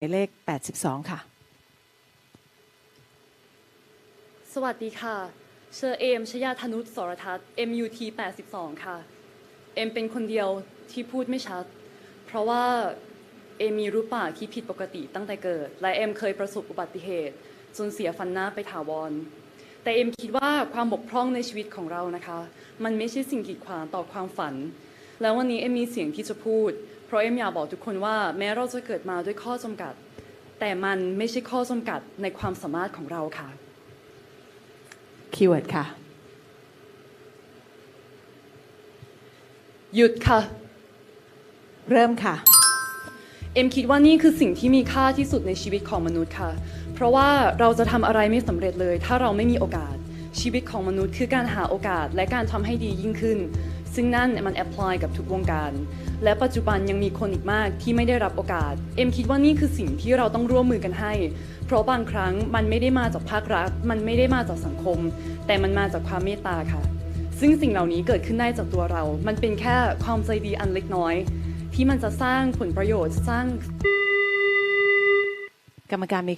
หมายเลข 82 ค่ะ สวัสดีค่ะ เชอเอม ชยาธนุษสรทัศน์ MUT 82 ค่ะ เอมเป็นคนเดียวที่พูดไม่ชัด เพราะว่าเอมมีรูปปากที่ผิดปกติตั้งแต่เกิด และเอมเคยประสบอุบัติเหตุ จนเสียฟันหน้าไปถาวร แต่เอมคิดว่าความบกพร่องในชีวิตของเรานะคะ มันไม่ใช่สิ่งกีดขวางต่อความฝัน แล้ววันนี้เอมมีเสียงที่จะพูด เพราะเอมอยากบอกทุกคนว่าแม้เราจะเกิดมาด้วยข้อจำกัด แต่มันไม่ใช่ข้อจำกัดในความสามารถของเราค่ะ คีย์เวิร์ดค่ะ หยุดค่ะ เริ่มค่ะ เอ็มคิดว่านี่คือสิ่งที่มีค่าที่สุดในชีวิตของมนุษย์ค่ะ เพราะว่าเราจะทำอะไรไม่สำเร็จเลย ถ้าเราไม่มีโอกาส ชีวิตของมนุษย์คือการหาโอกาสและการทำให้ดียิ่งขึ้น ซึ่งนั่นมันแอพพลายกับทุกวงการ และปัจจุบันยังมีคนอีกมากที่ไม่ได้รับโอกาส เอ็มคิดว่านี่คือสิ่งที่เราต้องร่วมมือกันให้ เพราะบางครั้งมันไม่ได้มาจากภาครัฐ มันไม่ได้มาจากสังคม แต่มันมาจากความเมตตาค่ะ ซึ่งสิ่งเหล่านี้เกิดขึ้นได้จากตัวเรา มันเป็นแค่ความใจดีอันเล็กน้อย ที่มันจะสร้างผลประโยชน์สร้างกรรมการมี